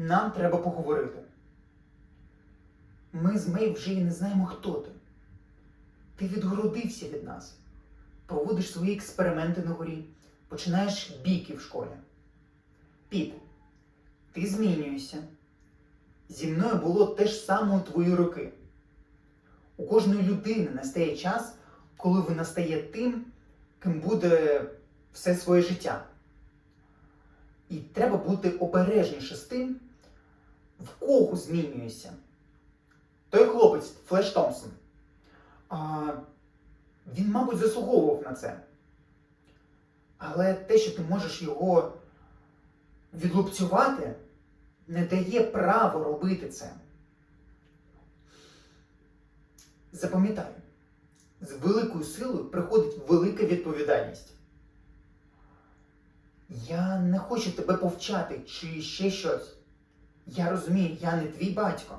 Нам треба поговорити. Ми з Мей вже і не знаємо, хто ти. Ти відгородився від нас, проводиш свої експерименти на горі, починаєш бійки в школі. Піт, ти змінюєшся. Зі мною було те ж саме у твої роки. У кожної людини настає час, коли вона стає тим, ким буде все своє життя. І треба бути обережніше з тим, кого змінюєшся. Той хлопець, Флеш Томпсон, а, він, мабуть, заслуговував на це. Але те, що ти можеш його відлупцювати, не дає право робити це. Запам'ятай, з великою силою приходить велика відповідальність. Я не хочу тебе повчати чи ще щось. Я розумію, я не твій батько.